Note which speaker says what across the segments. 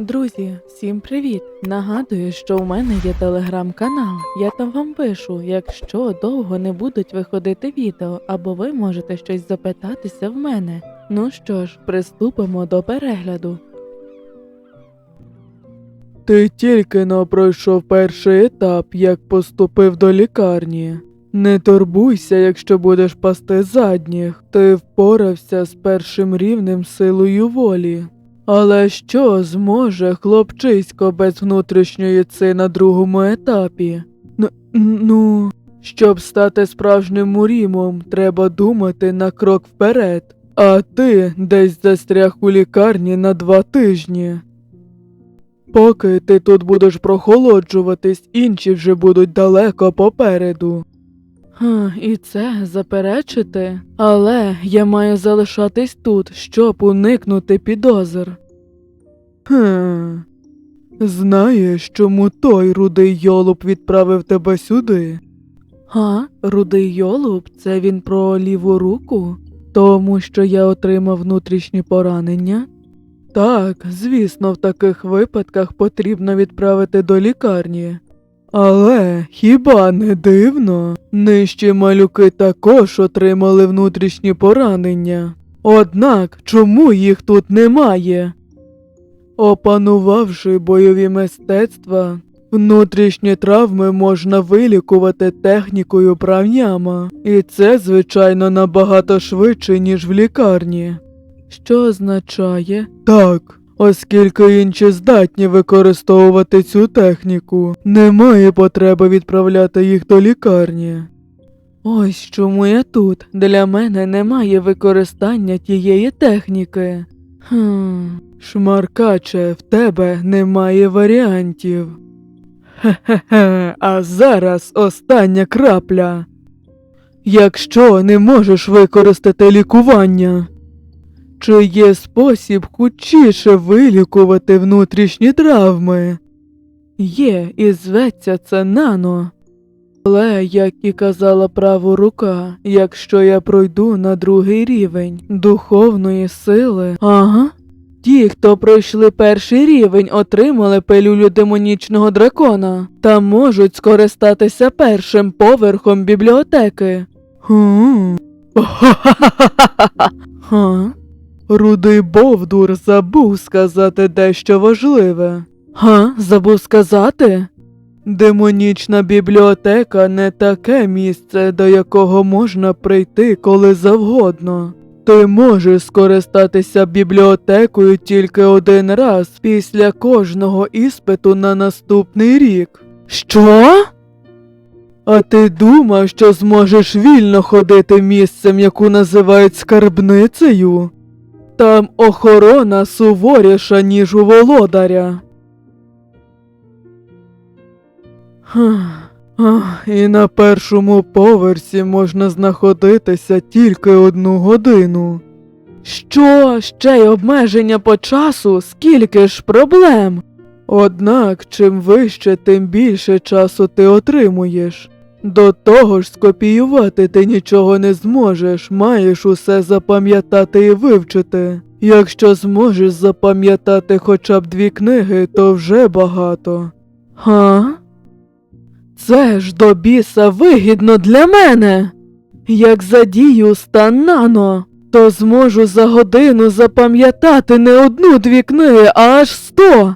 Speaker 1: Друзі, всім привіт! Нагадую, що у мене є телеграм-канал. Я там вам пишу, якщо довго не будуть виходити відео, або ви можете щось запитатися в мене. Ну що ж, приступимо до перегляду.
Speaker 2: Ти тільки но пройшов перший етап, як поступив до лікарні. Не турбуйся, якщо будеш пасти задніх. Ти впорався з першим рівнем силою волі. Але що зможе хлопчисько без внутрішньої ци на другому етапі? Н- ну, щоб стати справжнім мурімом, треба думати на крок вперед. А ти десь застряг у лікарні на два тижні. Поки ти тут будеш прохолоджуватись, інші вже будуть далеко попереду.
Speaker 1: І це заперечити. Але я маю залишатись тут, щоб уникнути підозр.
Speaker 2: Хм. Знаєш, чому той рудий йолуб відправив тебе сюди?
Speaker 1: Га, рудий йолуб, це він про ліву руку? Тому що я отримав внутрішні поранення?
Speaker 2: Так, звісно, в таких випадках потрібно відправити до лікарні. Але хіба не дивно? Нижчі малюки також отримали внутрішні поранення. Однак чому їх тут немає? Опанувавши бойові мистецтва, внутрішні травми можна вилікувати технікою праньяма, і це, звичайно, набагато швидше, ніж в лікарні.
Speaker 1: Що означає?
Speaker 2: Так, оскільки інші здатні використовувати цю техніку, немає потреби відправляти їх до лікарні.
Speaker 1: Ось чому я тут. Для мене немає використання тієї техніки. Хм.
Speaker 2: Шмаркаче, в тебе немає варіантів. Хе-хе-хе, а зараз остання крапля. Якщо не можеш використати лікування, чи є спосіб хутчіше вилікувати внутрішні травми?
Speaker 1: Є, і зветься це нано.
Speaker 2: Але, як і казала права рука, якщо я пройду на другий рівень духовної сили,
Speaker 1: Ага.
Speaker 2: ті, хто пройшли перший рівень, отримали пилюлю демонічного дракона та можуть скористатися першим поверхом бібліотеки.
Speaker 1: Ха?
Speaker 2: Рудий Бовдур забув сказати дещо важливе.
Speaker 1: Га? Забув сказати?
Speaker 2: Демонічна бібліотека не таке місце, до якого можна прийти коли завгодно. Ти можеш скористатися бібліотекою тільки один раз після кожного іспиту на наступний рік.
Speaker 1: Що?
Speaker 2: А ти думав, що зможеш вільно ходити місцем, яку називають скарбницею? Там охорона суворіша, ніж у володаря. І на першому поверсі можна знаходитися тільки одну годину.
Speaker 1: Що? Ще й обмеження по часу? Скільки ж проблем?
Speaker 2: Однак, чим вище, тим більше часу ти отримуєш. До того ж, скопіювати ти нічого не зможеш, маєш усе запам'ятати і вивчити. Якщо зможеш запам'ятати хоча б дві книги, то вже багато.
Speaker 1: Га? Це ж до біса вигідно для мене. Як задію стан нано, то зможу за годину запам'ятати не одну-дві книги, а аж сто.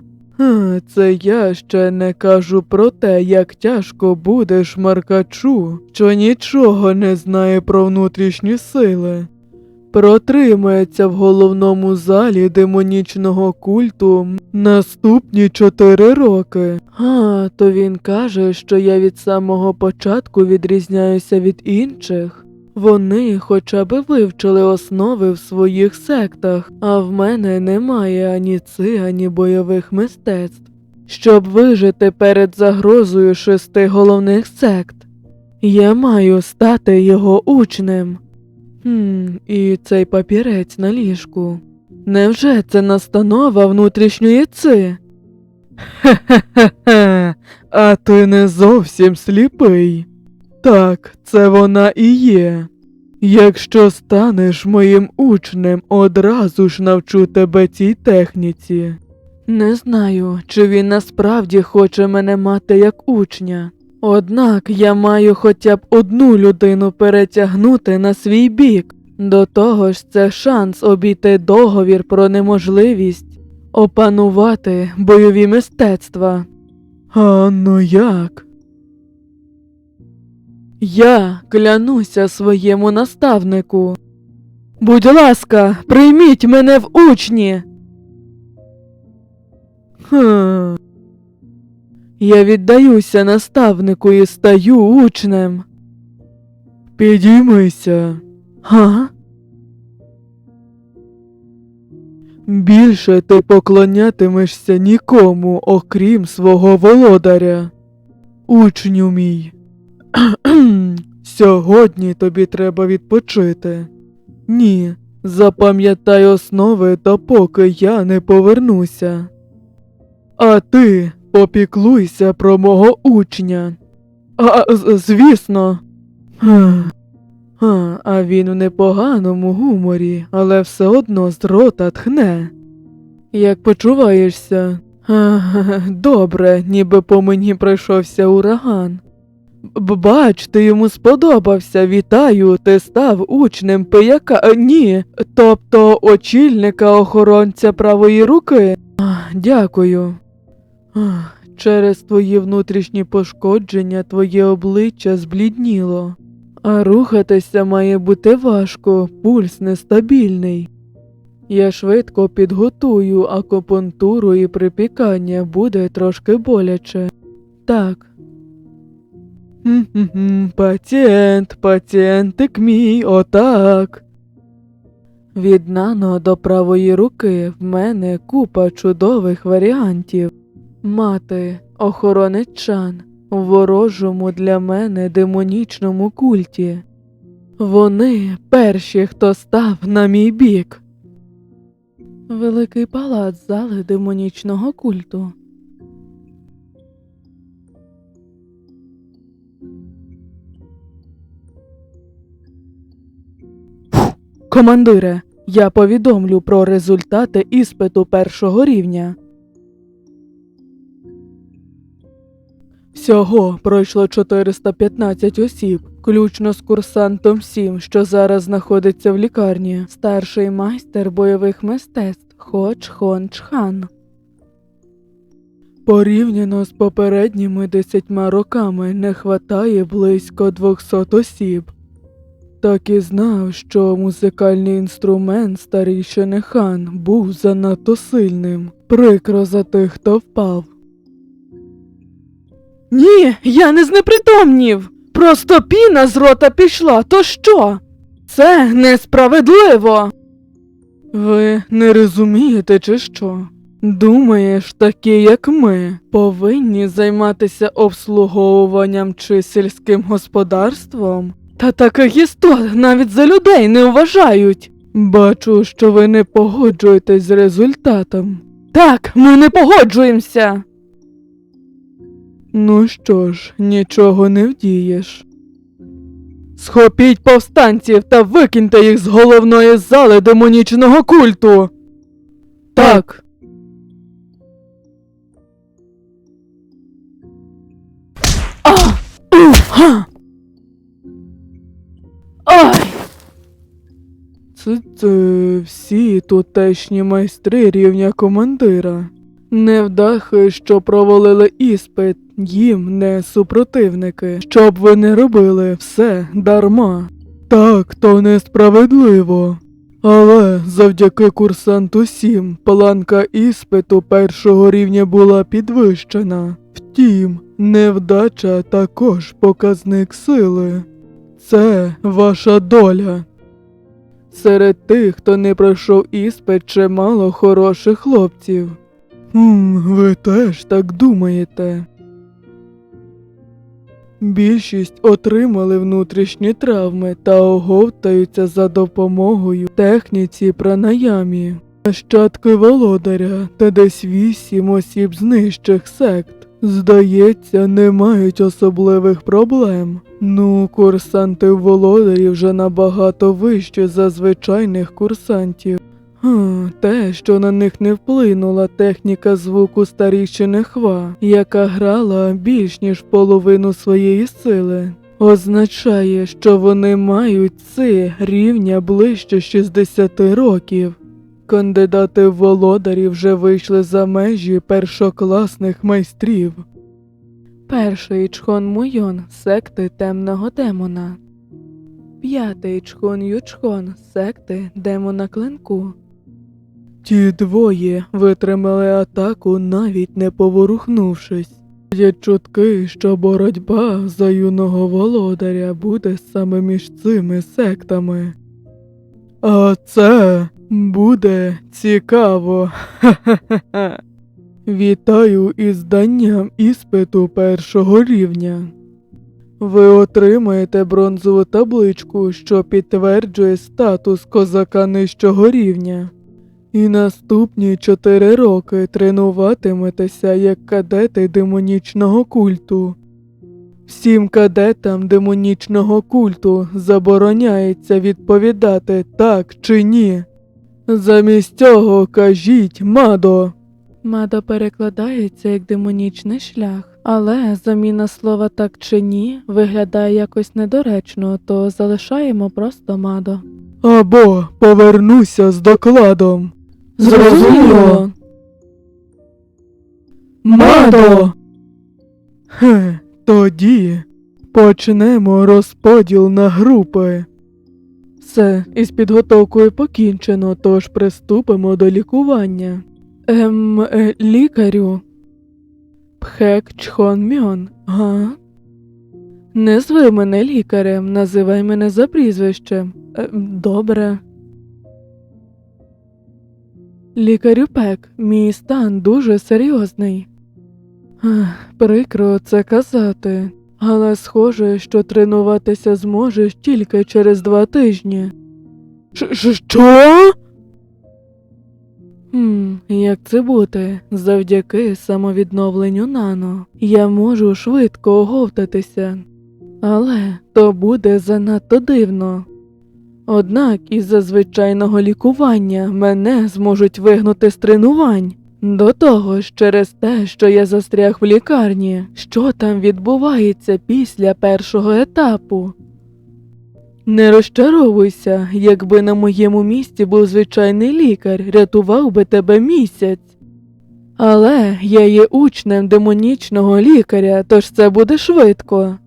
Speaker 2: Це я ще не кажу про те, як тяжко буде шмаркачу, що нічого не знає про внутрішні сили. Протримається в головному залі демонічного культу наступні чотири роки.
Speaker 1: А, то він каже, що я від самого початку відрізняюся від інших. Вони хоча б вивчили основи в своїх сектах, а в мене немає ані ци, ані бойових мистецтв. Щоб вижити перед загрозою шести головних сект, я маю стати його учнем. Хм, і цей папірець на ліжку. Невже це настанова внутрішньої ци?
Speaker 2: Хе-хе-хе, а ти не зовсім сліпий. Так, це вона і є. Якщо станеш моїм учнем, одразу ж навчу тебе цій техніці.
Speaker 1: Не знаю, чи він насправді хоче мене мати як учня. Однак я маю хоча б одну людину перетягнути на свій бік. До того ж, це шанс обійти договір про неможливість опанувати бойові мистецтва.
Speaker 2: А ну як?
Speaker 1: Я клянуся своєму наставнику. Будь ласка, прийміть мене в учні.
Speaker 2: Хм.
Speaker 1: Я віддаюся наставнику і стаю учнем.
Speaker 2: Підіймися.
Speaker 1: Га?
Speaker 2: Більше ти поклонятимешся нікому, окрім свого володаря. Учню мій. Сьогодні тобі треба відпочити. Ні, запам'ятай основи, допоки я не повернуся. А ти попіклуйся про мого учня. А, звісно. А, а він в непоганому гуморі, але все одно з рота тхне.
Speaker 1: Як почуваєшся?
Speaker 2: Добре, ніби по мені пройшовся ураган. Бач, ти йому сподобався. Вітаю, ти став учнем пияка. е, Ні, тобто очільника охоронця правої руки. Дякую. Через твої внутрішні пошкодження твоє обличчя зблідніло. А рухатися має бути важко, пульс нестабільний. Я швидко підготую акупунктуру і припікання буде трошки боляче. Так. Пацієнт, пацієнтик мій, отак. Від нано до правої руки в мене купа чудових варіантів. Мати, охоронець чан, у ворожому для мене демонічному культі. Вони перші, хто став на мій бік. Великий палац зали демонічного культу. Командире, я повідомлю про результати іспиту першого рівня. Всього пройшло 415 осіб, включно з курсантом 7, що зараз знаходиться в лікарні, старший майстер бойових мистецтв Хоч Хон Чхан. Порівняно з попередніми десятьма роками не хватає близько 200 осіб. Так і знав, що музикальний інструмент старійшини хан був занадто сильним. Прикро за тих, хто впав. Ні, я не знепритомнів. Просто піна з рота пішла, то що? Це несправедливо. Ви не розумієте, чи що? Думаєш, такі, як ми, повинні займатися обслуговуванням чи сільським господарством? Та таких істот навіть за людей не вважають. Бачу, що ви не погоджуєтесь з результатом. Так, ми не погоджуємося. Ну що ж, нічого не вдієш. Схопіть повстанців та викиньте їх з головної зали демонічного культу. Так. А! Ух! Це, всі тутешні майстри рівня командира. Невдахи, що провалили іспит, їм не супротивники. Щоб ви не робили все дарма. Так, то несправедливо. Але завдяки курсанту 7 планка іспиту першого рівня була підвищена. Втім, невдача також показник сили. Це ваша доля. Серед тих, хто не пройшов іспит, чимало хороших хлопців. Хм, ви теж так думаєте. Більшість отримали внутрішні травми та оговтаються за допомогою техніці пранаямі. Нащадки володаря та десь вісім осіб з нижчих сект. Здається, не мають особливих проблем. Ну, курсанти володарі вже набагато вищі за звичайних курсантів. Хм, те, що на них не вплинула техніка звуку старіщини хва, яка грала більш ніж половину своєї сили, означає, що вони мають ци рівня ближче 60 років. Кандидати в володарі вже вийшли за межі першокласних майстрів.
Speaker 1: Перший Чхон Муйон секти темного демона. П'ятий Чхон Ючхон секти демона клинку.
Speaker 2: Ті двоє витримали атаку, навіть не поворухнувшись. Є чутки, що боротьба за юного володаря буде саме між цими сектами. А це буде цікаво. Вітаю із зданням іспиту першого рівня. Ви отримаєте бронзову табличку, що підтверджує статус козака нижчого рівня. І наступні чотири роки тренуватиметеся як кадети демонічного культу. Всім кадетам демонічного культу забороняється відповідати так чи ні. Замість цього кажіть мадо.
Speaker 1: Мадо перекладається як демонічний шлях, але заміна слова так чи ні виглядає якось недоречно, то залишаємо просто мадо.
Speaker 2: Або повернуся з докладом.
Speaker 1: Зрозуміло.
Speaker 2: Мадо! Хе, тоді почнемо розподіл на групи. Все, із підготовкою покінчено, тож приступимо до лікування. Ем, е, лікарю. Пхек Чхон Мьон, га? Не зви мене лікарем, називай мене за прізвищем. Е, добре. Лікарю Пек, мій стан дуже серйозний. Ех, Прикро це казати, але схоже, що тренуватися зможеш тільки через два тижні. Що? Хм, як це бути? Завдяки самовідновленню нано я можу швидко оговтатися. Але то буде занадто дивно. Однак із-за звичайного лікування мене зможуть вигнути з тренувань. До того ж, через те, що я застряг в лікарні, що там відбувається після першого етапу. Не розчаровуйся, якби на моєму місці був звичайний лікар, рятував би тебе місяць. Але я є учнем демонічного лікаря, тож це буде швидко.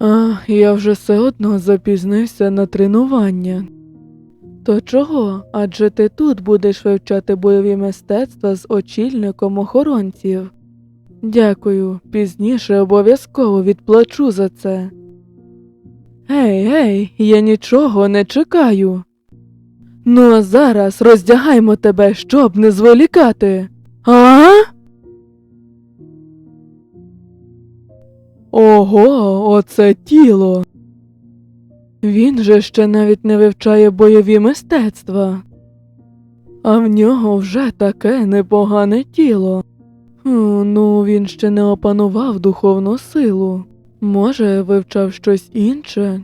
Speaker 2: А, я вже все одно запізнився на тренування. То чого? Адже ти тут будеш вивчати бойові мистецтва з очільником охоронців. Дякую, пізніше обов'язково відплачу за це. Гей, гей, я нічого не чекаю. Ну а зараз роздягаймо тебе, щоб не зволікати. А? Ого, оце тіло. Він же ще навіть не вивчає бойові мистецтва. А в нього вже таке непогане тіло. Ну, він ще не опанував духовну силу. Може, вивчав щось інше.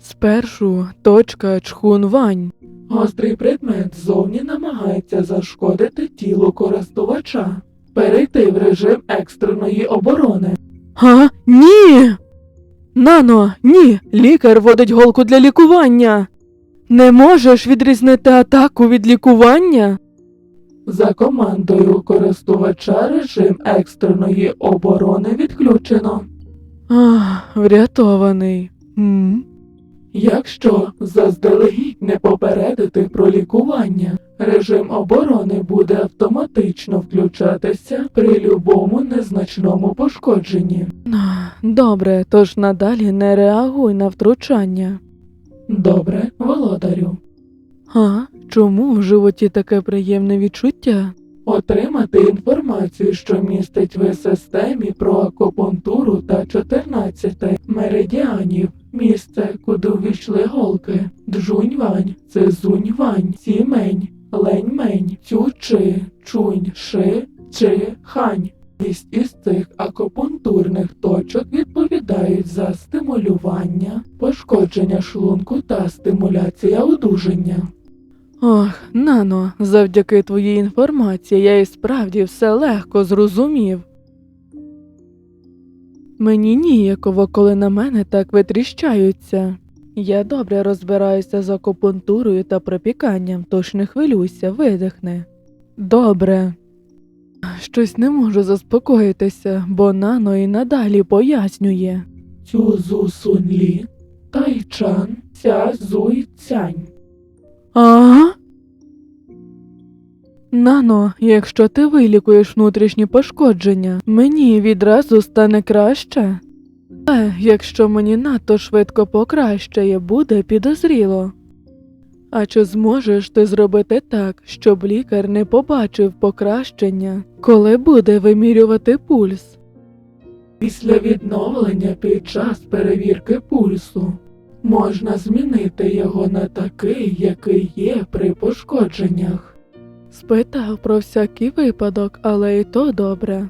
Speaker 2: Спершу точка чхунвань. Гострий предмет ззовні намагається зашкодити тілу користувача, перейти в режим екстреної оборони. Га? Ні. Нано, ні, лікар водить голку для лікування. Не можеш відрізнити атаку від лікування? За командою користувача режим екстреної оборони відключено. Ах, врятований. М? Якщо заздалегідь не попередити про лікування, режим оборони буде автоматично включатися при любому незначному пошкодженні. Добре, тож надалі не реагуй на втручання. Добре, володарю. А чому в животі таке приємне відчуття? Отримати інформацію, що містить в системі про акупунктуру та 14 меридіанів. Місце, куди увійшли голки. Джуньвань, Цизуньвань, Сімень, Леньмень, Цючи, Чунь, Ши, Чи, Хань. Шість із цих акупунктурних точок відповідають за стимулювання, пошкодження шлунку та стимуляція одужання. Ох, Нано, завдяки твоїй інформації я і справді все легко зрозумів. Мені ніяково, коли на мене так витріщаються. Я добре розбираюся з акупунктурою та пропіканням, тож не хвилюйся, видихни. Добре. Щось не можу заспокоїтися, бо нано і надалі пояснює.
Speaker 3: Цюзу Сунлі, Тайчан, Ця Зуй Цянь.
Speaker 2: А? Нано, якщо ти вилікуєш внутрішні пошкодження, мені відразу стане краще. А якщо мені надто швидко покращає, буде підозріло. А чи зможеш ти зробити так, щоб лікар не побачив покращення, коли буде вимірювати пульс?
Speaker 3: Після відновлення під час перевірки пульсу можна змінити його на такий, який є при пошкодженнях.
Speaker 2: Спитав про всякий випадок, але і то добре.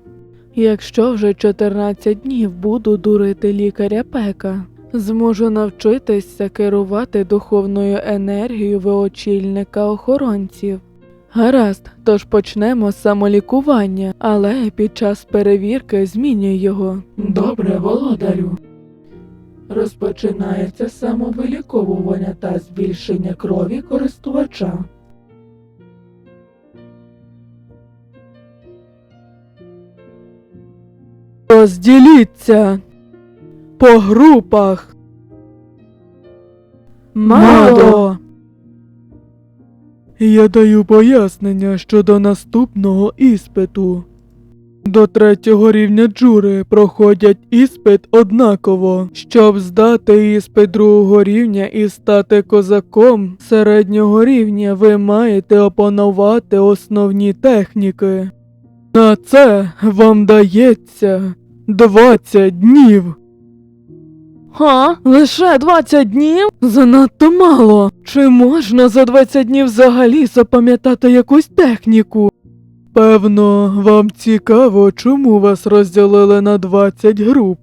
Speaker 2: Якщо вже 14 днів буду дурити лікаря пека, зможу навчитися керувати духовною енергією виочільника охоронців. Гаразд, тож почнемо з самолікування, але під час перевірки змінюй його.
Speaker 3: Добре, володарю. Розпочинається самовиліковування та збільшення крові користувача.
Speaker 2: Розділіться по групах. Мадо!
Speaker 4: Я даю пояснення щодо наступного іспиту. До третього рівня джури проходять іспит однаково. Щоб здати іспит другого рівня і стати козаком середнього рівня, ви маєте опанувати основні техніки. На це вам дається 20 днів.
Speaker 2: Га? Лише 20 днів? Занадто мало. Чи можна за 20 днів взагалі запам'ятати якусь техніку?
Speaker 4: Певно, вам цікаво, чому вас розділили на 20 груп.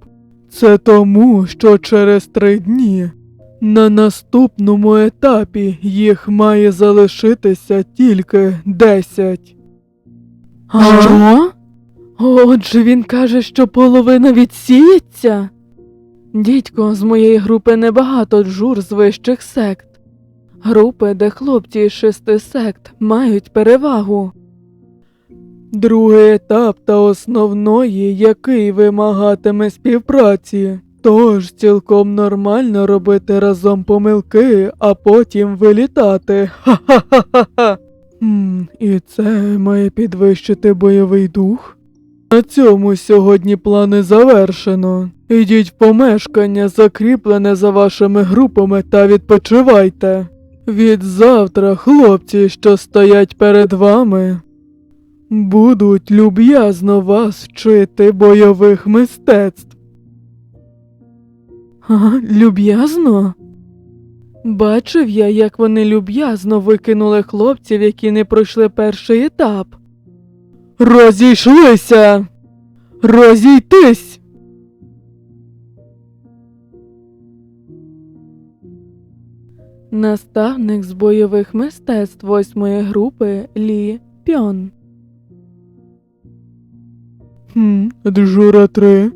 Speaker 4: Це тому, що через три дні на наступному етапі їх має залишитися тільки 10.
Speaker 2: Що? Отже, він каже, що половина відсіється? Дідько, з моєї групи небагато джур з вищих сект. Групи, де хлопці із шести сект мають перевагу.
Speaker 4: Другий етап та основної, який вимагатиме співпраці. Тож цілком нормально робити разом помилки, а потім вилітати. Ха-ха-ха-ха. І це має підвищити бойовий дух. На цьому сьогодні плани завершено. Ідіть в помешкання, закріплене за вашими групами, та відпочивайте. Від завтра хлопці, що стоять перед вами, будуть люб'язно вас вчити бойових мистецтв.
Speaker 2: А, люб'язно? Бачив я, як вони люб'язно викинули хлопців, які не пройшли перший етап.
Speaker 4: Розійшлися! Розійтись!
Speaker 2: Наставник з бойових мистецтв восьмої групи Лі Пьон.
Speaker 4: Хм, Джура 3.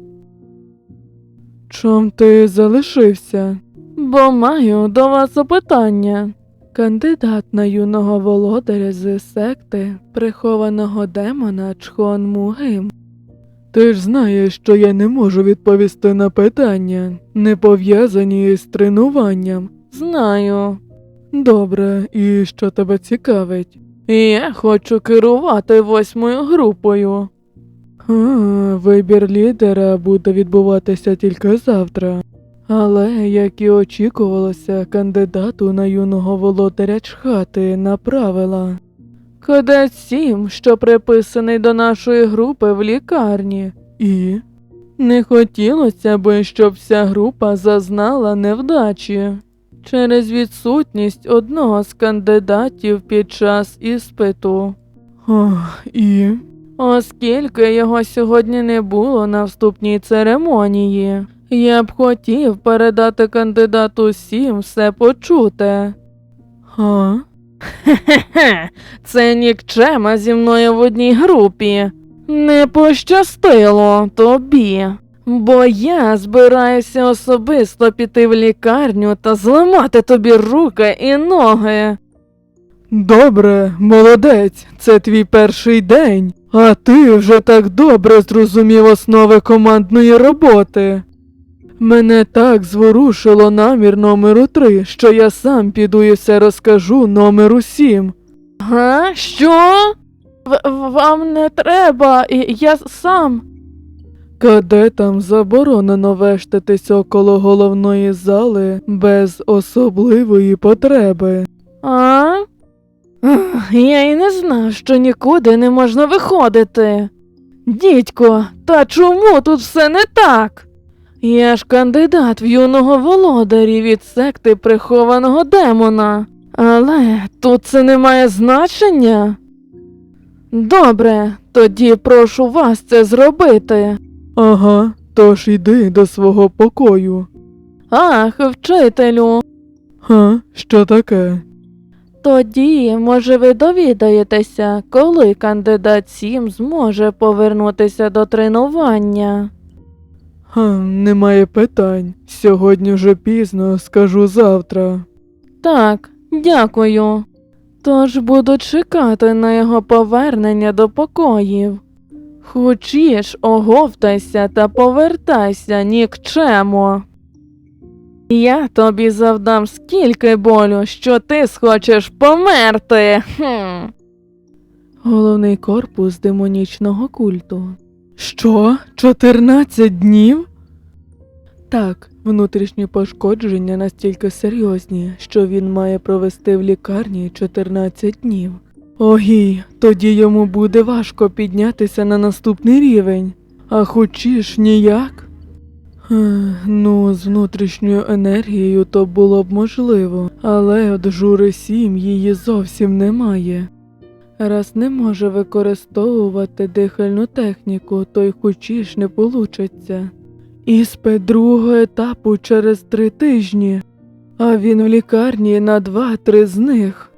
Speaker 2: Чом ти залишився? Бо маю до вас запитання. Кандидат на юного володаря з секти прихованого демона Чхон Мугим.
Speaker 4: Ти ж знаєш, що я не можу відповісти на питання, не пов'язані з тренуванням.
Speaker 2: Знаю.
Speaker 4: Добре, і що тебе цікавить?
Speaker 2: Я хочу керувати восьмою групою.
Speaker 4: А, вибір лідера буде відбуватися тільки завтра. Але, як і очікувалося, кандидату на юного володаря чхати на правила.
Speaker 2: Кадет Сім, що приписаний до нашої групи в лікарні.
Speaker 4: І
Speaker 2: Не хотілося би, щоб вся група зазнала невдачі через відсутність одного з кандидатів під час іспиту.
Speaker 4: Ох, і
Speaker 2: Оскільки його сьогодні не було на вступній церемонії, я б хотів передати кандидату Сім все почуте.
Speaker 4: а?
Speaker 1: Хе-хе, це нікчема зі мною в одній групі. Не пощастило тобі. Бо я збираюся особисто піти в лікарню та зламати тобі руки і ноги.
Speaker 2: Добре, молодець, це твій перший день, а ти вже так добре зрозумів основи командної роботи. Мене так зворушило намір номеру три, що я сам піду і все розкажу номеру сім.
Speaker 1: Га? Що? В- вам не треба, і я сам.
Speaker 2: Кадетам заборонено вештатись около головної зали без особливої потреби.
Speaker 1: А? Я й не знав, що нікуди не можна виходити. Дідько, та чому тут все не так? Я ж кандидат в юного володарі від секти прихованого демона. Але тут це не має значення. Добре, тоді прошу вас це зробити.
Speaker 2: Ага, тож іди до свого покою.
Speaker 1: Ах, вчителю.
Speaker 2: Га, що таке?
Speaker 1: Тоді, може, ви довідаєтеся, коли кандидат 7 зможе повернутися до тренування.
Speaker 2: Немає питань. Сьогодні вже пізно, скажу завтра.
Speaker 1: Так, дякую. Тож буду чекати на його повернення до покоїв. Хочеш, оговтайся та повертайся, нікчемо. Я тобі завдам скільки болю, що ти схочеш померти. Хм. Головний корпус демонічного культу.
Speaker 2: Що? 14 днів?
Speaker 1: Так, внутрішні пошкодження настільки серйозні, що він має провести в лікарні 14 днів.
Speaker 2: Огій, тоді йому буде важко піднятися на наступний рівень. А хочеш ніяк? Ну, з внутрішньою енергією то було б можливо, але от жури 7 її зовсім немає.
Speaker 1: Раз не може використовувати дихальну техніку, то й хочеш не получиться.
Speaker 2: Іспит другого етапу через три тижні, а він в лікарні на два-три з них.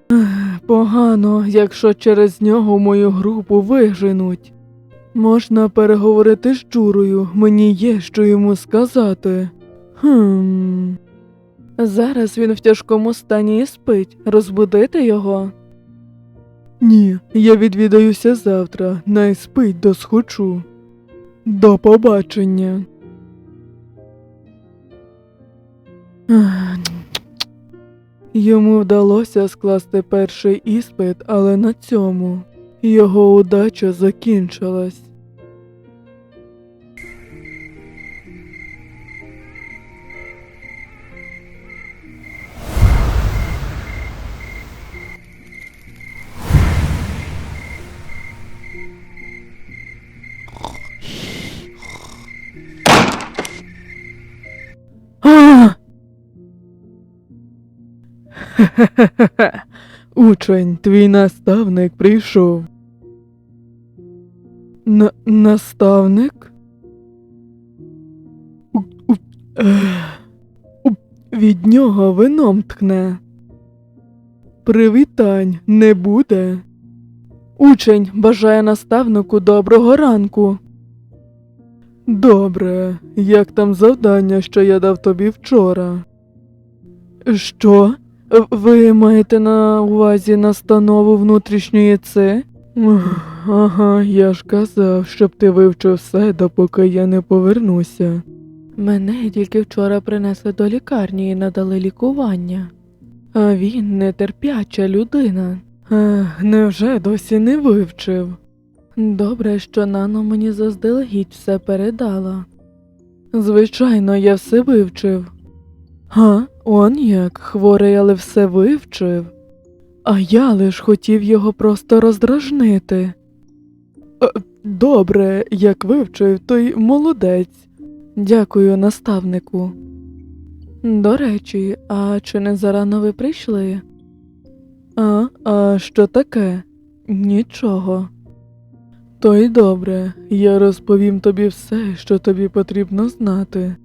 Speaker 2: Погано, якщо через нього мою групу виженуть. Можна переговорити з Джурою, мені є що йому сказати. Хм.
Speaker 1: Зараз він в тяжкому стані і спить. Розбудити його.
Speaker 2: Ні, я відвідаюся завтра, най спить досхочу. До побачення. Йому вдалося скласти перший іспит, але на цьому його удача закінчилась. Хе-хе-хе. Учень, твій наставник прийшов. На наставник? Від нього вином тхне. Привітань не буде. Учень бажає наставнику доброго ранку. Добре, як там завдання, що я дав тобі вчора? Що? Ви маєте на увазі настанову внутрішньої це? Ага, я ж казав, щоб ти вивчив все, допоки я не повернуся.
Speaker 1: Мене тільки вчора принесли до лікарні і надали лікування. А він нетерпяча людина.
Speaker 2: Ех, невже досі не вивчив?
Speaker 1: Добре, що Нано мені заздалегідь все передала.
Speaker 2: Звичайно, я все вивчив. Га, он як, хворий, але все вивчив. А я лиш хотів його просто роздражнити. Е, Добре, як вивчив, то й молодець. Дякую, наставнику.
Speaker 1: До речі, а чи не зарано ви прийшли?
Speaker 2: А, а що таке?
Speaker 1: Нічого.
Speaker 2: То й добре, я розповім тобі все, що тобі потрібно знати.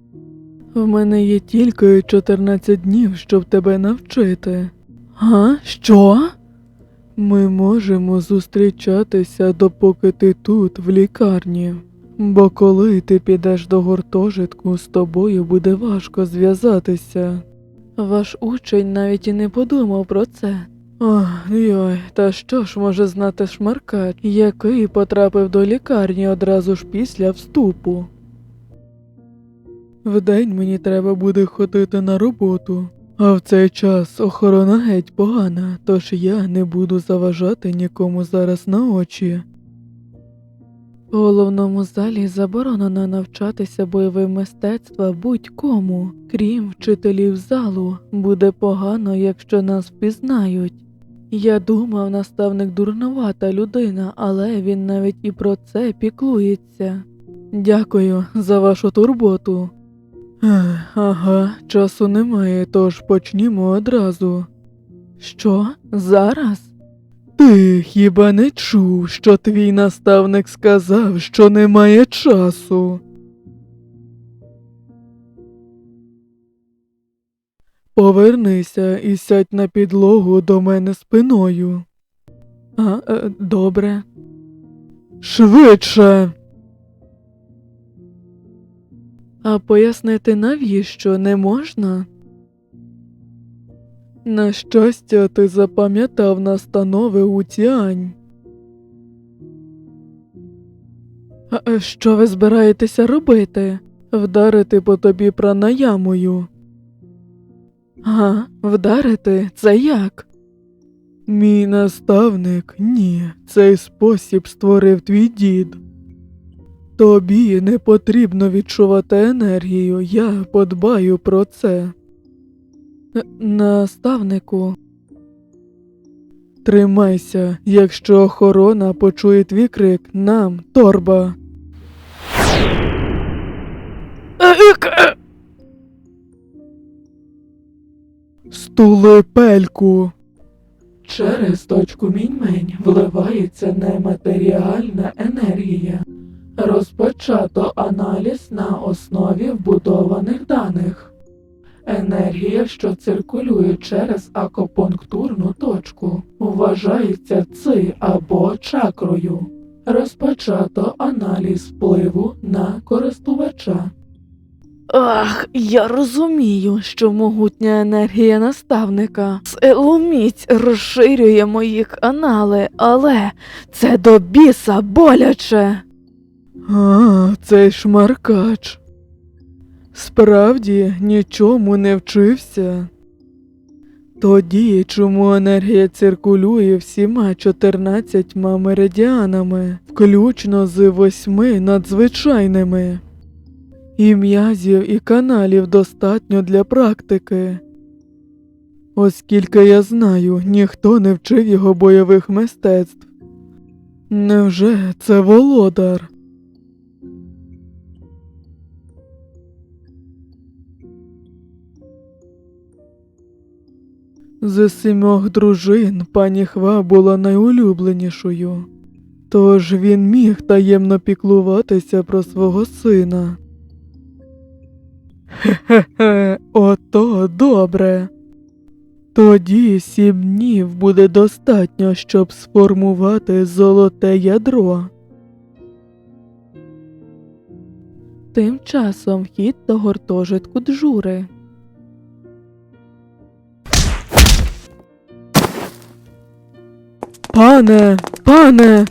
Speaker 2: В мене є тільки 14 днів, щоб тебе навчити.
Speaker 1: А? Що?
Speaker 2: Ми можемо зустрічатися, допоки ти тут, в лікарні. Бо коли ти підеш до гуртожитку, з тобою буде важко зв'язатися.
Speaker 1: Ваш учень навіть і не подумав про це.
Speaker 2: Ох, та що ж може знати шмаркач, який потрапив до лікарні одразу ж після вступу? Вдень мені треба буде ходити на роботу, а в цей час охорона геть погана, тож я не буду заважати нікому зараз на очі.
Speaker 1: У головному залі заборонено навчатися бойовим мистецтва будь-кому, крім вчителів залу. Буде погано, якщо нас впізнають. Я думав, наставник дурновата людина, але він навіть і про це піклується.
Speaker 2: Дякую за вашу турботу. Ага, часу немає, тож почнімо одразу.
Speaker 1: Що? Зараз?
Speaker 2: Ти хіба не чув, що твій наставник сказав, що немає часу? Повернися і сядь на підлогу до мене спиною.
Speaker 1: А, е, добре.
Speaker 2: Швидше.
Speaker 1: А пояснити навіщо не можна?
Speaker 2: На щастя, ти запам'ятав настанови у Тіань.
Speaker 1: А що ви збираєтеся робити?
Speaker 2: Вдарити по тобі пранаямою.
Speaker 1: Га, вдарити? Це як?
Speaker 2: Мій наставник ні, цей спосіб створив твій дід. Тобі не потрібно відчувати енергію, я подбаю про це.
Speaker 1: Е, Наставнику.
Speaker 2: Тримайся, якщо охорона почує твій крик, нам торба. Стули пельку.
Speaker 3: Через точку міньмень вливається нематеріальна енергія. Розпочато аналіз на основі вбудованих даних. Енергія, що циркулює через акупунктурну точку, вважається ци або чакрою. Розпочато аналіз впливу на користувача.
Speaker 1: Ах, я розумію, що могутня енергія наставника силоміць розширює мої канали, але це до біса боляче.
Speaker 2: А, цей шмаркач. Справді нічому не вчився. Тоді чому енергія циркулює всіма 14 меридіанами, включно з восьми надзвичайними. І м'язів, і каналів достатньо для практики. Оскільки я знаю, ніхто не вчив його бойових мистецтв. Невже це володар? З сімох дружин пані Хва була найулюбленішою, тож він міг таємно піклуватися про свого сина. Хе-хе-хе, ото добре. Тоді сім днів буде достатньо, щоб сформувати золоте ядро.
Speaker 1: Тим часом вхід до гуртожитку джури.
Speaker 2: Пане, пане,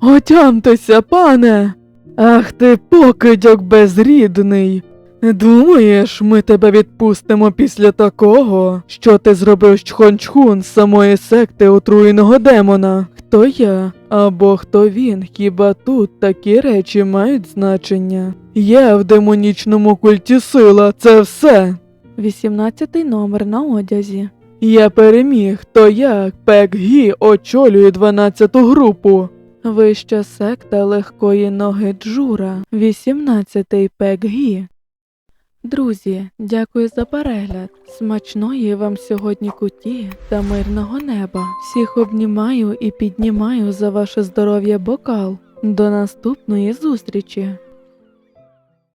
Speaker 2: отямтеся, пане. Ах ти покидьок безрідний. Думаєш, ми тебе відпустимо після такого, що ти зробив чхончхун з самої секти отруєного демона? Хто я? Або хто він? Хіба тут такі речі мають значення? Я в демонічному культі сила, це все.
Speaker 1: 18 номер на одязі.
Speaker 2: Я переміг, то я, Пек Гі, очолюю 12-ту групу.
Speaker 1: Вища секта легкої ноги Джура, 18-й Пек-Гі. Друзі, дякую за перегляд. Смачної вам сьогодні куті та мирного неба. Всіх обнімаю і піднімаю за ваше здоров'я бокал. До наступної зустрічі!